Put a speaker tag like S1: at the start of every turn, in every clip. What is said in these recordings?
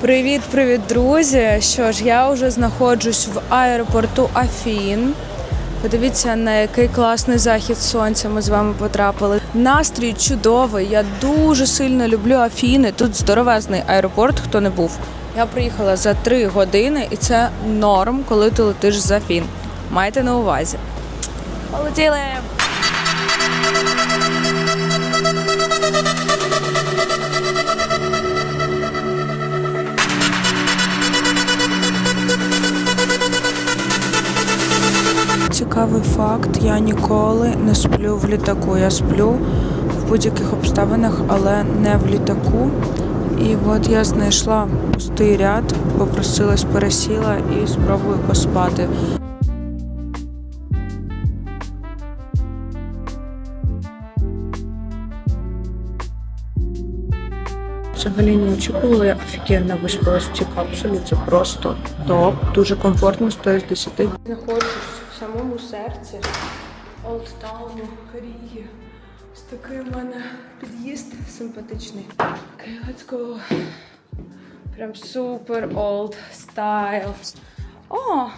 S1: Привіт-привіт, друзі! Що ж, я вже знаходжусь в аеропорту Афін. Подивіться, на який класний захід сонця ми з вами потрапили. Настрій чудовий. Я дуже сильно люблю Афіни. Тут здоровезний аеропорт, хто не був. Я приїхала за три години, і це норм, коли ти летиш з Афін. Майте на увазі. Полетіли! Цікавий факт: я ніколи не сплю в літаку. Я сплю в будь-яких обставинах, але не в літаку. І от я знайшла пустий ряд, попросилась, пересіла і спробую поспати. Взагалі не очікувала, я офігенно виспалась в цій капсулі. Це просто топ. Дуже комфортно, 100 з 10. Знаходжусь в самому серці Олдтауну Ріги. Ось такий в мене під'їзд симпатичний. Okay, let's go. Прям супер old style. О!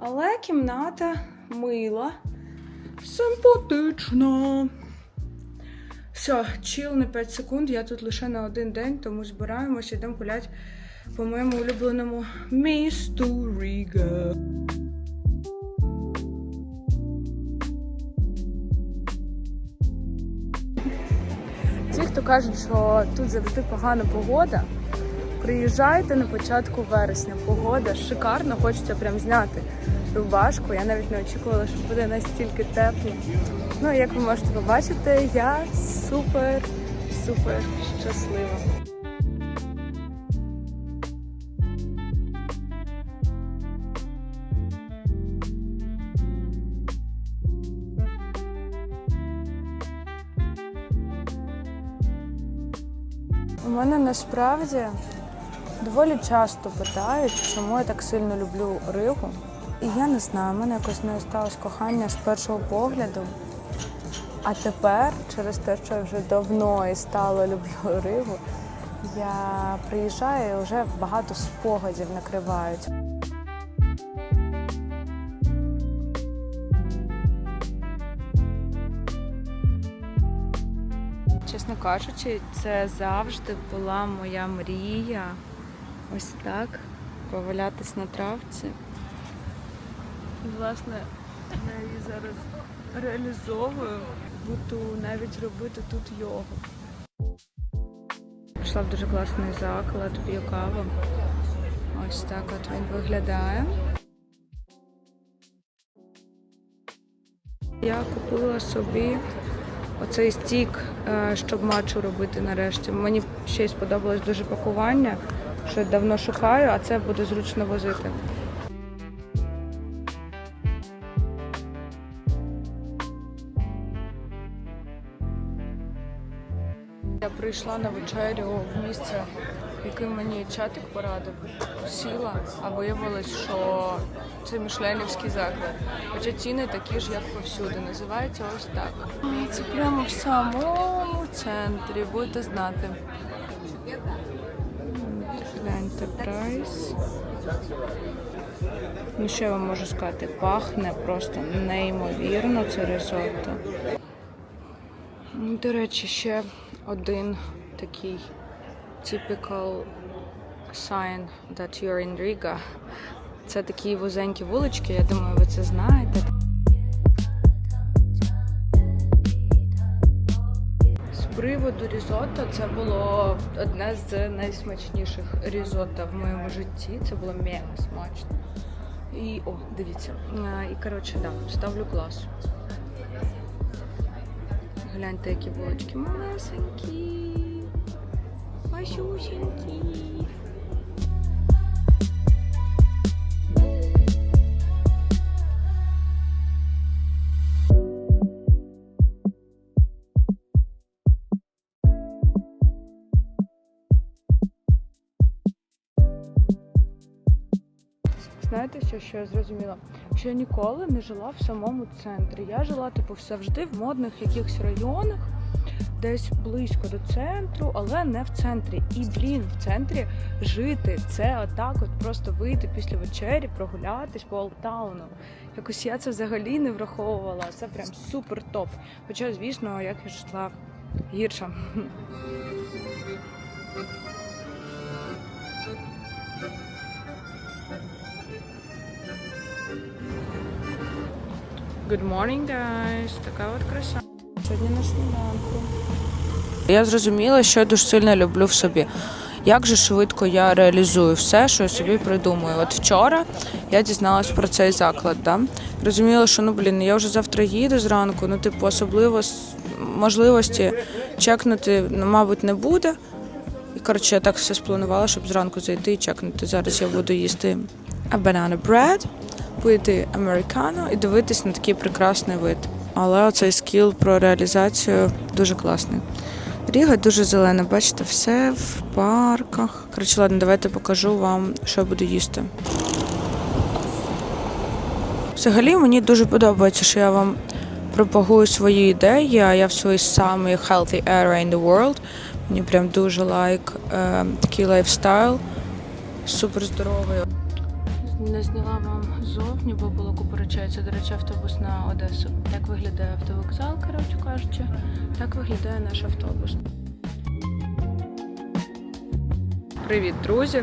S1: Але кімната мила. Симпатична. Все, чил на 5 секунд. Я тут лише на один день, тому збираємося, йдемо гуляти по моєму улюбленому місту Ріга. Кажуть, що тут завжди погана погода, приїжджайте на початку вересня. Погода шикарна, хочеться прям зняти рубашку. Я навіть не очікувала, що буде настільки тепло. Ну, як ви можете побачити, я супер, супер щаслива. Насправді доволі часто питають, чому я так сильно люблю Ригу. І я не знаю, в мене якось не сталося кохання з першого погляду. А тепер, через те, що я вже давно і стало люблю Ригу, я приїжджаю і вже багато спогадів накривають. Чесно кажучи, це завжди була моя мрія. Ось так повалятись на травці. Власне, я її зараз реалізовую. Буду навіть робити тут йогу. Пішла в дуже класний заклад, п'ю каву. Ось так от він виглядає. Я купила собі оцей стік, е, щоб матчу робити нарешті. Мені ще й сподобалось дуже пакування, що давно шукаю, а це буде зручно возити. Я прийшла на вечерю в місце, яке мені чатик порадив. Сіла, а виявилось, що це мішленівський заклад. Хоча ціни такі ж, як повсюди. Називається ось так. Це прямо в самому центрі, будете знати. Гляньте прайс. Ну, що я вам можу сказати? Пахне просто неймовірно це ризотто. До речі, ще один такий typical sign that you're in Riga. Це такі вузенькі вулички, я думаю, ви це знаєте. З приводу різотто це було одне з найсмачніших різотто в моєму житті. Це було мега смачно. І о, дивіться. І коротше, да, ставлю клас. Гляньте, які булочки малесенькі. Масюсенькі. Знаєте, що, що я зрозуміла? Що я ніколи не жила в самому центрі. Я жила, типу, завжди в модних якихось районах. Десь близько до центру, але не в центрі. І блін, в центрі жити це отак, от просто вийти після вечері, прогулятись по Олтауну. Якось я це взагалі не враховувала. Це прям супер топ. Хоча, звісно, як я жила гірше. Good morning, guys. Така от краса. Сьогодні на сніданку. Я зрозуміла, що я дуже сильно люблю в собі. Як же швидко я реалізую все, що я собі придумую. От вчора я дізналась про цей заклад. Да? Розуміла, що ну блін, я вже завтра їду зранку, ну типу особливо можливості чекнути, ну, мабуть, не буде. І коротше, я так все спланувала, щоб зранку зайти і чекнути. Зараз я буду їсти banana bread, пити американо і дивитись на такий прекрасний вид. Але оцей скіл про реалізацію дуже класний. Ріга дуже зелена, бачите, все в парках. Коротше, ладно, давайте покажу вам, що я буду їсти. Взагалі мені дуже подобається, що я вам пропагую свої ідеї, а я в своїй самій healthy area in the world. Мені прям дуже лайк е, такий лайфстайл. Супер здоровий. Не зняла вам зовні, бо було. Це, до речі, автобус на Одесу. Як виглядає автовокзал, коротше кажучи, так виглядає наш автобус. Привіт, друзі!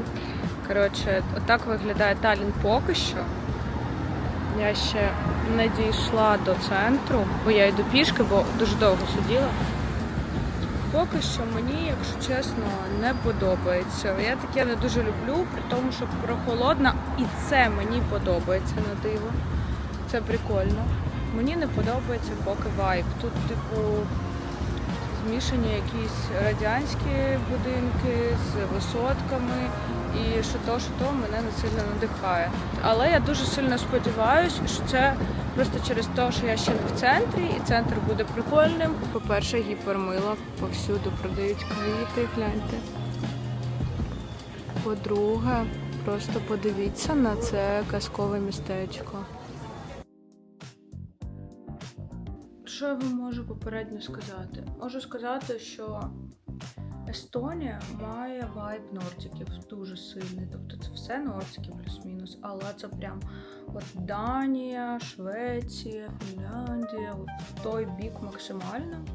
S1: Коротше, отак виглядає Талін поки що. Я ще не дійшла до центру, бо я йду пішки, бо дуже довго сиділа. Поки що мені, якщо чесно, не подобається. Я таке не дуже люблю, при тому, що прохолодна, і це мені подобається на диво. Це прикольно. Мені не подобається поки вайб. Тут, типу, змішані якісь радянські будинки з висотками, і що то, що то мене не сильно надихає. Але я дуже сильно сподіваюся, що це просто через те, що я ще не в центрі, і центр буде прикольним. По-перше, гіпермило повсюду продають квіти, гляньте. По-друге, просто подивіться на це казкове містечко. Що я вам можу попередньо сказати? Можу сказати, що Естонія має вайб нортиків дуже сильний. Тобто це все нортики плюс-мінус, але це прям от Данія, Швеція, Фінляндія, от той бік максимально.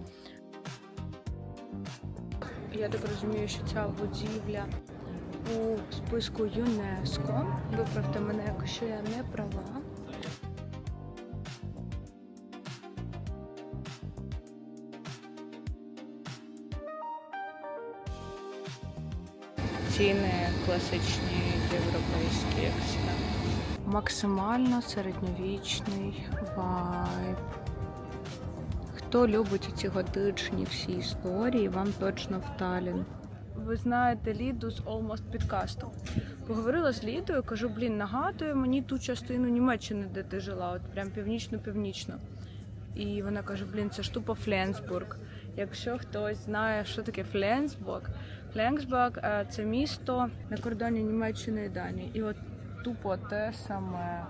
S1: Я так розумію, що ця будівля у списку ЮНЕСКО. Виправте мене, якщо я не права. Ціни класичні європейські, як всі. Максимально середньовічний вайб. Хто любить ці готичні всі історії, вам точно в Талін. Ви знаєте Ліду з Almost підкасту. Поговорила з Лідою, кажу, блін, нагадує мені ту частину Німеччини, де ти жила, от прям північно-північно. І вона каже: блін, це ж тупо Фленсбург. Якщо хтось знає, що таке Фленсбург, Фленсбург е, це місто на кордоні Німеччини і Данії. І от тупо те саме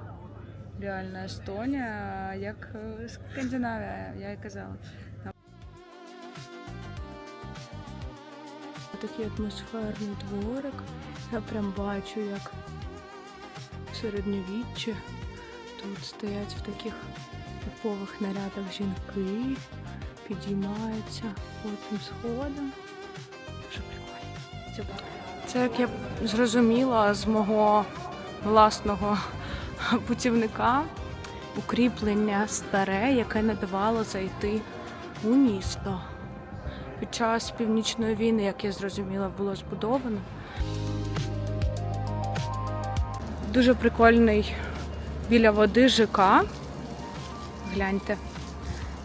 S1: реальна Естонія, як е, Скандинавія, я і казала. Такий атмосферний дворик. Я прям бачу, як середньовіччя тут стоять в таких типових нарядах жінки, підіймаються по цим сходам. Дуже прикольно. Це як я зрозуміла з мого власного путівника укріплення старе, яке не давало зайти у місто. Під час північної війни, як я зрозуміла, було збудовано. Дуже прикольний біля води ЖК. Гляньте.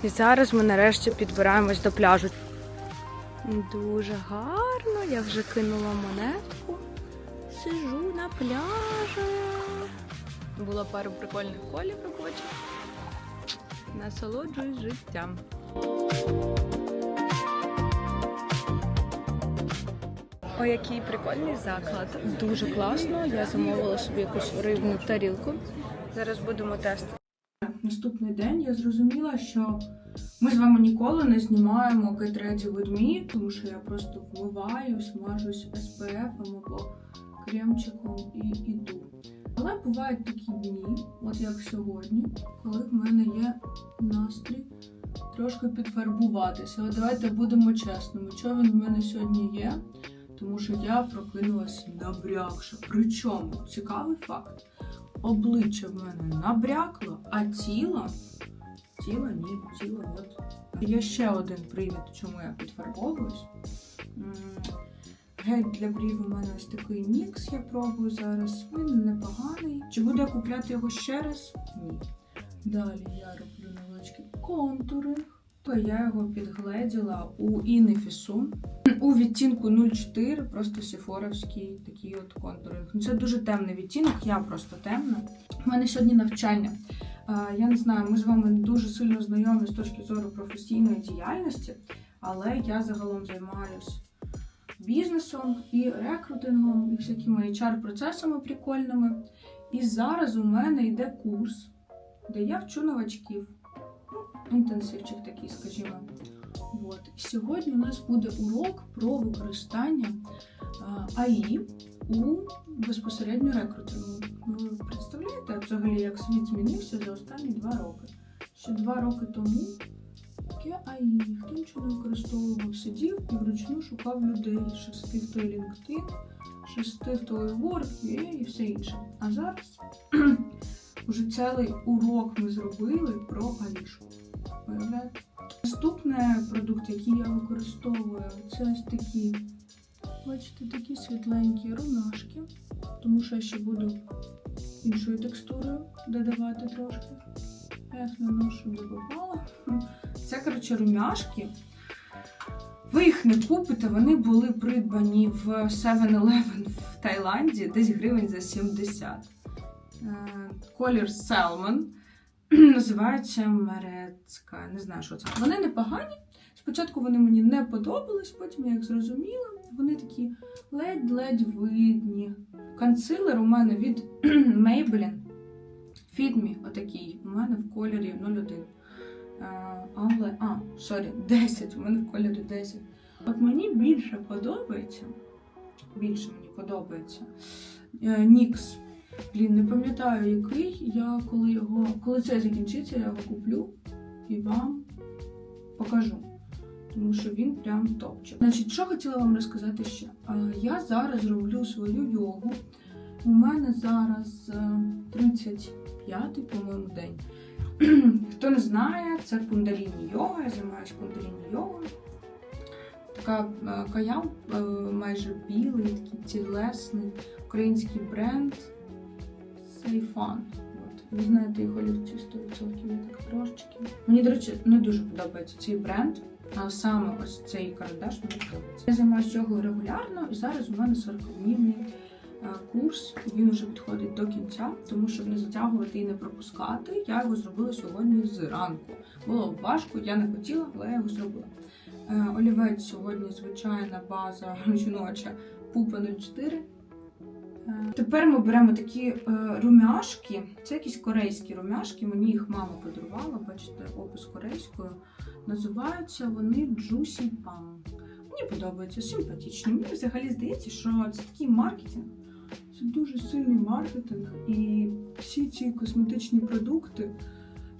S1: І зараз ми нарешті підбираємось до пляжу. Дуже гарно, я вже кинула монетку. Сижу на пляжі. Було пару прикольних колів робочих. Насолоджуюсь життям. О, який прикольний заклад. Дуже класно. Я замовила собі якусь рибну тарілку. Зараз будемо тестити. Наступний день я зрозуміла, що ми з вами ніколи не знімаємо Get Ready тому що я просто вмиваю, смажусь SPF або кремчиком і іду. Але бувають такі дні, от як сьогодні, коли в мене є настрій трошки підфарбуватися. От давайте будемо чесними. Що він в мене сьогодні є? Тому що я прокинулась набрякша. Причому цікавий факт. Обличчя в мене набрякло, а тіло. Тіло ні, тіло от. Є ще один привід, чому я підфарбовуюсь. М, Гель для брів у мене ось такий нікс, я пробую зараз. Він непоганий. Чи буду я купляти його ще раз? Ні. Далі я роблю невеличкий контуринг. То я його підгледіла у Ініфісу у відтінку 04, просто сіфоровський такий от контуринг. Ну, це дуже темний відтінок, я просто темна. У мене сьогодні навчання. Я не знаю, ми з вами дуже сильно знайомі з точки зору професійної діяльності, але я загалом займаюся бізнесом і рекрутингом, і всякими HR-процесами прикольними. І зараз у мене йде курс, де я вчу новачків. Інтенсивчик такий, скажімо. От. Сьогодні у нас буде урок про використання АІ у безпосередньо рекрутингу. Ви представляєте взагалі, як світ змінився за останні два роки? Ще два роки тому таке АІ, ніхто нічого не використовував, сидів і вручну шукав людей, шести в той LinkedIn, шести в той Work.ua і все інше. А зараз уже цілий урок ми зробили про Алішку. Уявляєте? Наступний продукт, який я використовую, це ось такі, бачите, такі світленькі румяшки, тому що я ще буду іншою текстурою додавати трошки. Я їх наношу де попало. Це, коротше, румяшки. Ви їх не купите, вони були придбані в 7-Eleven в Таїланді, десь гривень за 70. Е, Колір Salmon. Називається Мерецька. Не знаю, що це. Вони непогані. Спочатку вони мені не подобались, потім я їх зрозуміла. Вони такі ледь-ледь видні. Консилер у мене від Maybelline Me, отакий. У мене в кольорі 01. Е, Але, а, сорі, 10. У мене в кольорі 10. От мені більше подобається. Більше мені подобається. е, Нікс. Блін, не пам'ятаю який. Я коли його, коли це закінчиться, я його куплю і вам покажу. Тому що він прям топчик. Значить, що хотіла вам розказати ще? Я зараз роблю свою йогу. У мене зараз е, 35-й, по-моєму, день. Хто не знає, це кундаліні йога. Я займаюся кундаліні йогою. Така е, е, майже білий, такий тілесний український бренд. Сейфан. От. Ви знаєте його олівці 100%, я так трошечки. Мені, до речі, не дуже подобається цей бренд, а саме ось цей карандаш мені подобається. Я займаюся його регулярно, і зараз у мене 40-днівний е, курс. Він вже підходить до кінця, тому щоб не затягувати і не пропускати, я його зробила сьогодні зранку. Було важко, я не хотіла, але я його зробила. Е, Олівець сьогодні звичайна база жіноча Пупа 04. Тепер ми беремо такі е, румяшки. Це якісь корейські румяшки. Мені їх мама подарувала, бачите, опис корейською. Називаються вони Juicy Palm. Мені подобаються, симпатичні. Мені взагалі здається, що це такий маркетинг. Це дуже сильний маркетинг. І всі ці косметичні продукти,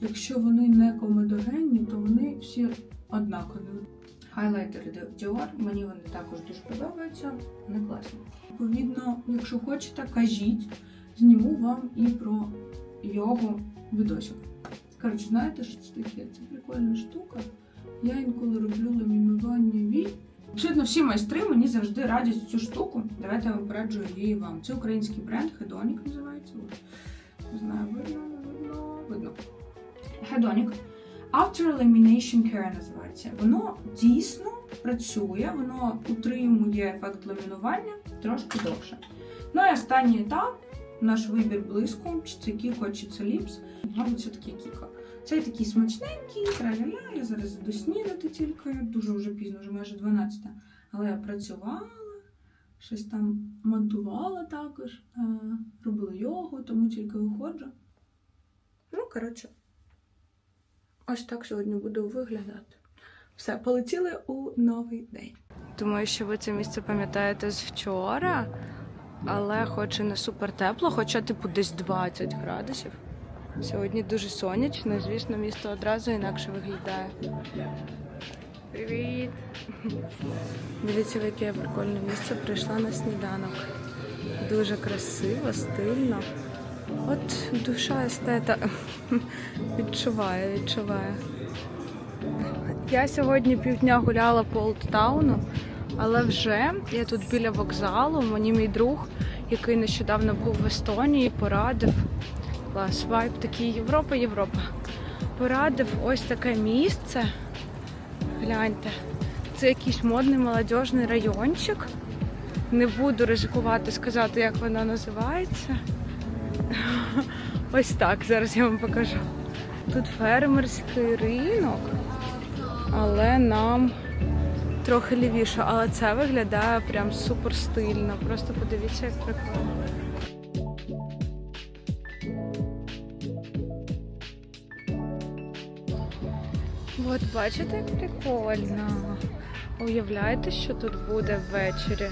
S1: якщо вони не комедогенні, то вони всі однакові. Хайлайтери Dior, мені вони також дуже подобаються, вони класні. Відповідно, якщо хочете, кажіть, зніму вам і про його відосик. Коротше, знаєте, що це таке? Це прикольна штука. Я інколи роблю ламінування вій. Абсолютно всі майстри мені завжди радять цю штуку. Давайте я вам пораджу її вам. Це український бренд, Hedonic називається. Не знаю, видно, видно, видно. Hedonic. After Elimination Care називається. Воно дійсно працює, воно утримує ефект ламінування трошки довше. Ну і останній етап, наш вибір блиску, чи це кіко, чи це ліпс. Мабуть, це таке кіко. Цей такий смачненький, траля-ля, я зараз іду снідати тільки, дуже вже пізно, вже майже 12. Але я працювала, щось там монтувала також, робила йогу, тому тільки виходжу. Ну, коротше, Ось так сьогодні буду виглядати. Все, полетіли у новий день. Думаю, що ви це місце пам'ятаєте з вчора, але хоч і не супер тепло, хоча типу десь 20 градусів. Сьогодні дуже сонячно, звісно, місто одразу інакше виглядає. Привіт! Дивіться, в яке я прикольне місце прийшла на сніданок. Дуже красиво, стильно. От душа естета відчуває, відчуває. Я сьогодні півдня гуляла по Олдтауну, але вже я тут біля вокзалу. Мені мій друг, який нещодавно був в Естонії, порадив. Клас, вайб такий Європа, Європа. Порадив ось таке місце. Гляньте, це якийсь модний молодіжний райончик. Не буду ризикувати сказати, як вона називається. Ось так, зараз я вам покажу. Тут фермерський ринок, але нам трохи лівіше. Але це виглядає прям супер стильно. Просто подивіться, як прикольно. От бачите, як прикольно. Уявляєте, що тут буде ввечері?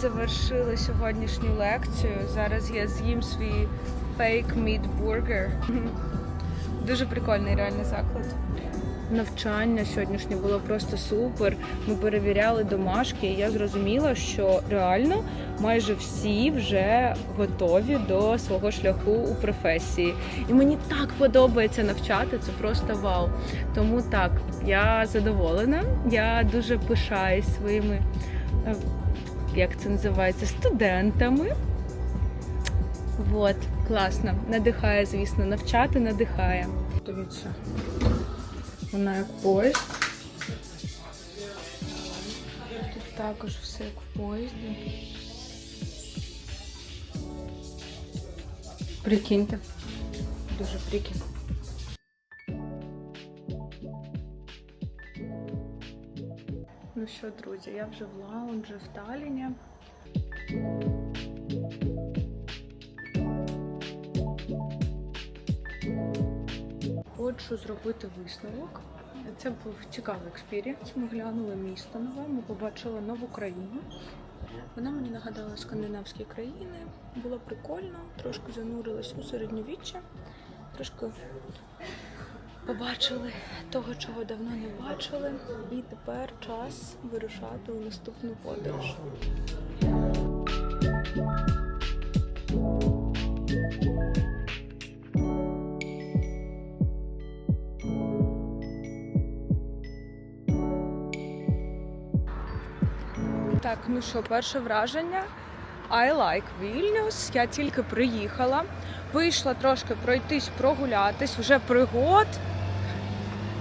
S1: Завершили сьогоднішню лекцію. Зараз я з'їм свій fake meat burger. Дуже прикольний реальний заклад. Навчання сьогоднішнє було просто супер. Ми перевіряли домашки, і я зрозуміла, що реально майже всі вже готові до свого шляху у професії. І мені так подобається навчати, це просто вау. Тому так, я задоволена. Я дуже пишаюсь своїми, е, як це називається, студентами. Вот, класно. Надихає, звісно, навчати надихає. Дивіться. Вона як поїзд. Тут також все як в поїзді. Прикиньте. Дуже прикинь. Що, друзі, я вже в лаунжі в Талліні. Хочу зробити висновок. Це був цікавий експірієнс. Ми глянули місто нове, ми побачили нову країну. Вона мені нагадала скандинавські країни. Було прикольно, трошки занурилась у середньовіччя, трошки побачили того, чого давно не бачили. І тепер час вирушати у наступну подорож. Так, ну що, перше враження. I like Vilnius. Я тільки приїхала. Вийшла трошки пройтись, прогулятись, вже пригод.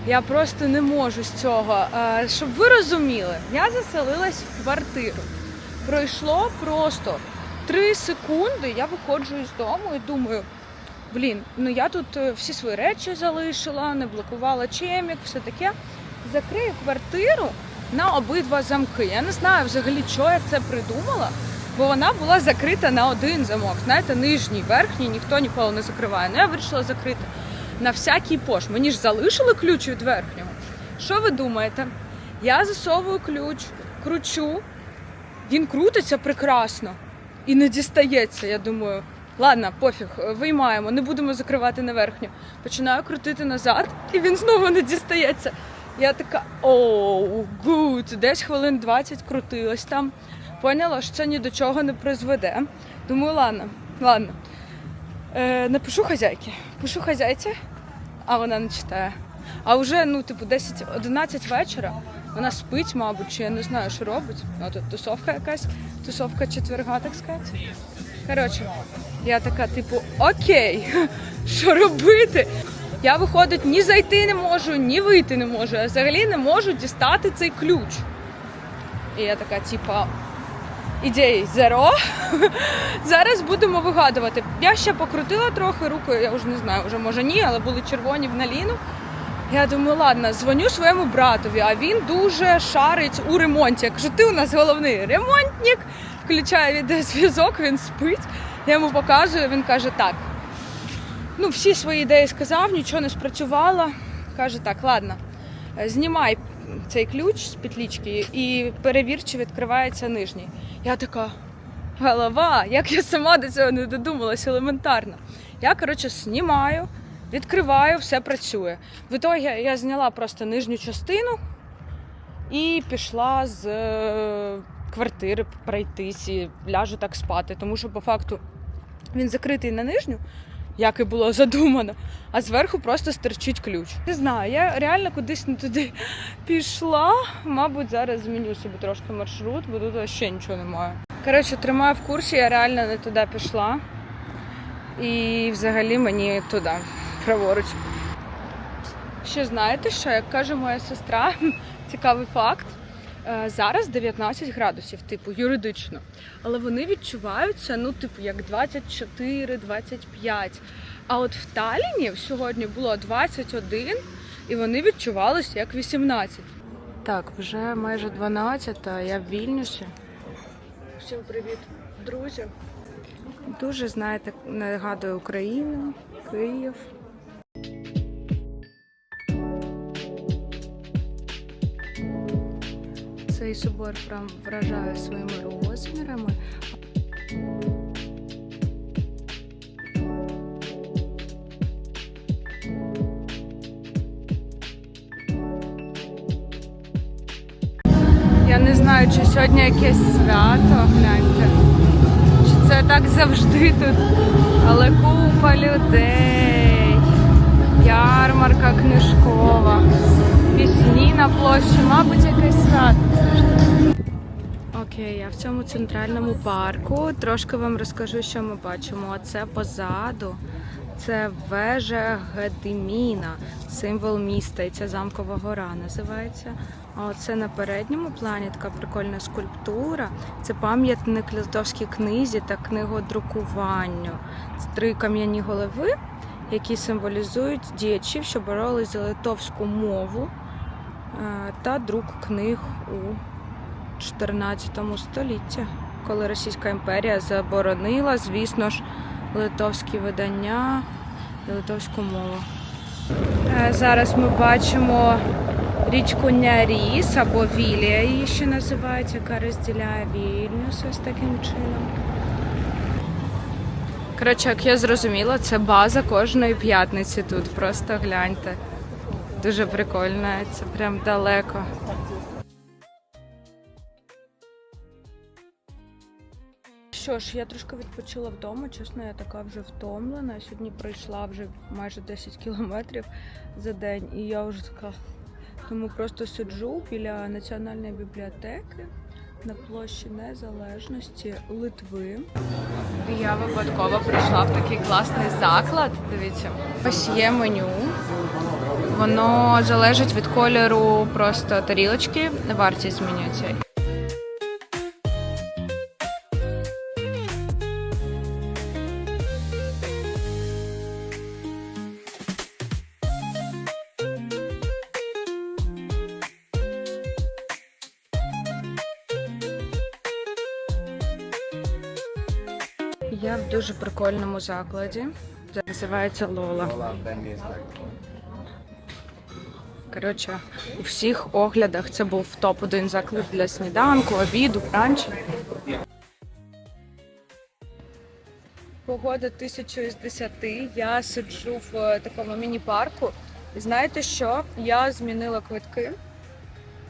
S1: Я просто не можу з цього. Е, Щоб ви розуміли, я заселилась в квартиру. Пройшло просто 3 секунди. Я виходжу із дому і думаю, блін, ну я тут е, всі свої речі залишила, не блокувала чемік, все таке. Закрию квартиру на обидва замки. Я не знаю взагалі, чого я це придумала, бо вона була закрита на один замок. Знаєте, нижній, верхній ніхто ніколи не закриває. Ну я вирішила закрити на всякий пош. Мені ж залишили ключ від верхнього. Що ви думаєте? Я засовую ключ, кручу, він крутиться прекрасно і не дістається. Я думаю, ладно, пофіг, виймаємо, не будемо закривати на верхню. Починаю крутити назад, і він знову не дістається. Я така оу, гуд, десь хвилин 20 крутилась там. Поняла, що це ні до чого не призведе. Думаю, ладно, ладно. Е, напишу хазяйки. Пишу хазяйці, а вона не читає. А вже, ну, типу, 10-11 вечора вона спить, мабуть, чи я не знаю, що робить. Ну, тут тусовка якась, тусовка четверга, так сказати. Коротше, я така, типу, окей, що робити? Я, виходить, ні зайти не можу, ні вийти не можу. Я взагалі не можу дістати цей ключ. І я така, типа, ідеї зеро. Зараз будемо вигадувати. Я ще покрутила трохи рукою, я вже не знаю, вже може ні, але були червоні в наліну.
S2: Я думаю, ладно, дзвоню своєму братові, а він дуже шарить у ремонті. Я кажу, ти у нас головний ремонтник. Включаю відеозв'язок, він спить. Я йому показую, він каже, так. Ну, всі свої ідеї сказав, нічого не спрацювало. Каже, так, ладно, знімай цей ключ з петлічки і перевір, відкривається нижній. Я така, голова, як я сама до цього не додумалась елементарно. Я, коротше, знімаю, відкриваю, все працює. В ітогі я, я зняла просто нижню частину і пішла з е, квартири пройтись і ляжу так спати, тому що по факту він закритий на нижню, як і було задумано, а зверху просто стерчить ключ. Не знаю, я реально кудись не туди пішла. Мабуть, зараз зміню собі трошки маршрут, бо тут ще нічого немає. Коротше, тримаю в курсі, я реально не туди пішла. І взагалі мені туди, праворуч. Ще знаєте що, як каже моя сестра, цікавий факт. Е, Зараз 19 градусів, типу, юридично. Але вони відчуваються, ну, типу, як 24-25. А от в Таліні сьогодні було 21, і вони відчувалися як 18. Так, вже майже 12, а я в Вільнюсі. Всім привіт, друзі. Дуже, знаєте, нагадує Україну, Київ. Цей собор прям вражає своїми розмірами. Я не знаю, чи сьогодні якесь свято, гляньте. Чи це так завжди тут, але купа людей, ярмарка книжкова, пісні на площі, мабуть, якесь свято. Окей, я в цьому центральному парку. Трошки вам розкажу, що ми бачимо. Оце позаду. Це вежа Гедиміна, символ міста, і ця замкова гора називається. А оце на передньому плані така прикольна скульптура. Це пам'ятник Литовській книзі та книгодрукуванню. Це три кам'яні голови, які символізують діячів, що боролись за литовську мову та друк книг у 14 столітті, коли Російська імперія заборонила, звісно ж, литовські видання і литовську мову. Е, Зараз ми бачимо річку Няріс або Вілія її ще називають, яка розділяє Вільнюс ось таким чином. Коротше, як я зрозуміла, це база кожної п'ятниці тут. Просто гляньте. Дуже прикольно, це прям далеко. Що ж, я трошки відпочила вдома. Чесно, я така вже втомлена. Сьогодні пройшла вже майже 10 кілометрів за день, і я вже така. Тому просто сиджу біля національної бібліотеки на площі Незалежності Литви. Я випадково прийшла в такий класний заклад. Дивіться, ось є меню. Воно залежить від кольору просто тарілочки, вартість змінюється. Я в дуже прикольному закладі. Це називається Лола. Коротше, у всіх оглядах це був топ-1 заклад для сніданку, обіду, бранчу. Погода тисячу із десяти. Я сиджу в е, такому міні-парку. І знаєте що? Я змінила квитки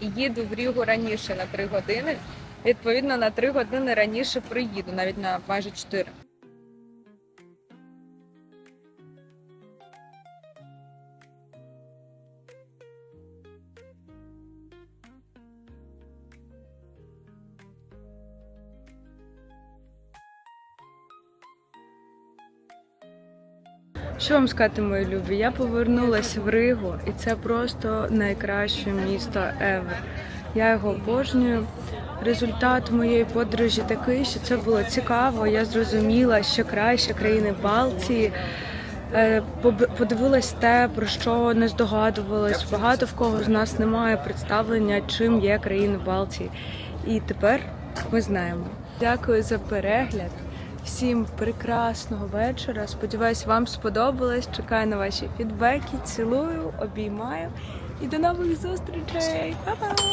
S2: і їду в Рігу раніше на 3 години. Відповідно, на 3 години раніше приїду, навіть на майже 4. Що вам сказати, мої любі? Я повернулася в Ригу, і це просто найкраще місто ever. Я його обожнюю. Результат моєї подорожі такий, що це було цікаво. Я зрозуміла, що краще країни Балтії
S1: е, подивилась те, про що не здогадувалась. Багато в кого з нас немає представлення, чим є країни Балтії. І тепер ми знаємо.
S2: Дякую за перегляд. Всім прекрасного вечора. Сподіваюсь, вам сподобалось. Чекаю на ваші фідбеки. Цілую, обіймаю і до нових зустрічей. Па-па!